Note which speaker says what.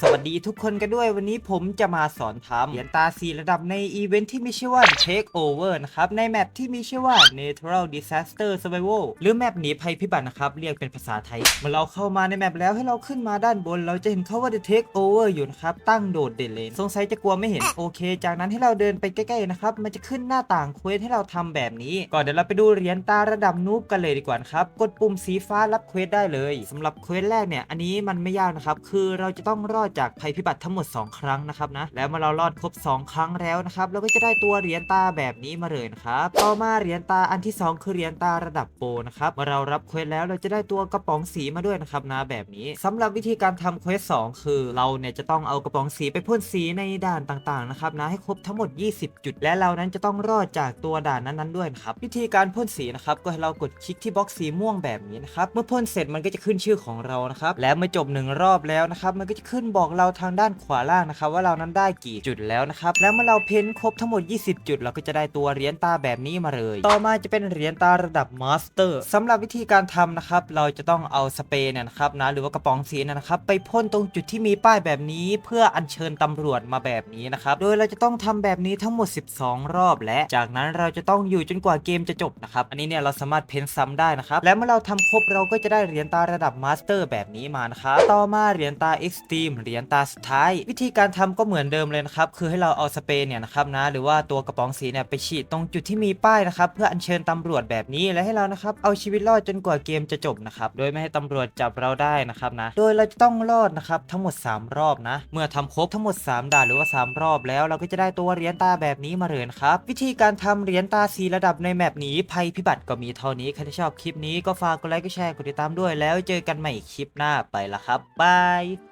Speaker 1: So สวัสดีทุกคนกันด้วยวันนี้ผมจะมาสอนทำเหรียญตาสีระดับในอีเวนท์ที่มีชื่อว่า Take Over นะครับ ในแมปที่มีชื่อว่า Natural Disaster Survival หรือแมปหนีภัยพิบัตินะครับ เรียกเป็นภาษาไทย เมื่อเราเข้ามาในแมปแล้วให้เราขึ้นมาด้านบน เราจะเห็นเขาว่า The Take Over อยู่นะครับ ตั้งโดดเด่นเลย สงสัยจะกลัวไม่เห็นโอเค จากนั้นให้เราเดินไปใกล้ๆนะครับมันจะขึ้นหน้าต่างเควสให้เราทำแบบนี้ก่อนเดี๋ยวเราไปดูเหรียญตาระดับนูบกันเลยดีกว่านะครับกดปุ่มสีฟ้ารับเควสได้เลยสำหรับเควสแรกเนี่ยอันนี้มันไม่ยากนะครับคือเราจะต้องรอดจากภัยพิบัติทั้งหมด 2 ครั้งนะครับนะแล้วเมื่อเรารอดครบ 2 ครั้งแล้วนะครับเราก็จะได้ตัวเหรียญตาแบบนี้มาเลยนะครับต่อมาเหรียญตาอันที่ 2 คือเหรียญตาระดับโปนะครับเมื่อเรารับเควสแล้วเราจะได้ตัวกระป๋องสีมาด้วยนะครับนะแบบนี้สำหรับวิธีการทำเควสสองคือเราเนี่ยจะต้องเอากระป๋องสีไปพ่นสีในด่านต่างๆนะครับนะให้ครบทั้งหมด 20 จุด และเรานั้นจะต้องรอดจากตัวด่านนั้นๆด้วยนะครับวิธีการพ่นสีนะครับก็ให้เรากดคลิกที่บล็อกสีม่วงแบบนี้นะครับเมื่อพ่นเสร็จมันก็จะขึ้นชื่อของเรานะครับและเมื่อจบหนึ่งรอบแล้วนะครับมันก็จะขึ้นบอกเราทางด้านขวาล่างนะครับว่าเรานั้นได้กี่จุดแล้วนะครับแล้วเมื่อเราเพ้นครบทั้งหมด 20 จุด เราก็จะได้ตัวเหรียญตาแบบนี้มาเลย ต่อมาจะเป็นเหรียญตาระดับมาสเตอร์สำหรับวิธีการทำนะครับเราจะต้องเอาสเปรย์นะครับนะหรือว่ากระป๋องสีนยนะครับไปพ่นตรงจุดที่มีป้ายแบบนี้ เพื่ออัญเชิญตำรวจมาแบบนี้นะครับโดยเราจะต้องทำแบบนี้ทั้งหมด 12 รอบ และจากนั้นเราจะต้องอยู่จนกว่าเกมจะจบนะครับอันนี้เนี่ยเราสามารถเพ้นซ้ำได้นะครับและเมื่อเราทำครบเราก็จะได้เหรียญตาระดับมาสเตอร์แบบนี้มานะครับต่อมาเหรียญตาเอ็กซ์ตรีมเหรียญตาสุดท้าย วิธีการทำก็เหมือนเดิมเลยนะครับ คือให้เราเอาสเปรย์เนี่ยนะครับนะหรือว่าตัวกระป๋องสีเนี่ยไปฉีดตรงจุดที่มีป้ายนะครับเพื่ออัญเชิญตำรวจแบบนี้และให้เรานะครับเอาชีวิตรอดจนกว่าเกมจะจบนะครับโดยไม่ให้ตำรวจจับเราได้นะครับนะโดยเราจะต้องรอดนะครับทั้งหมด 3 รอบนะ เมื่อทำครบทั้งหมด 3ด่านหรือว่า 3 รอบแล้ว เราก็จะได้ตัวเหรียญตาแบบนี้มาเลยนะครับวิธีการทำเหรียญตาสีระดับในแมปนี้ภัยพิบัติก็มีเท่านี้ใครที่ชอบคลิปนี้ก็ฝากกดไลค์กดแชร์กดติดตามด้วยแล้วเจอกันใหม่คลิปหน้าไปละครับบาย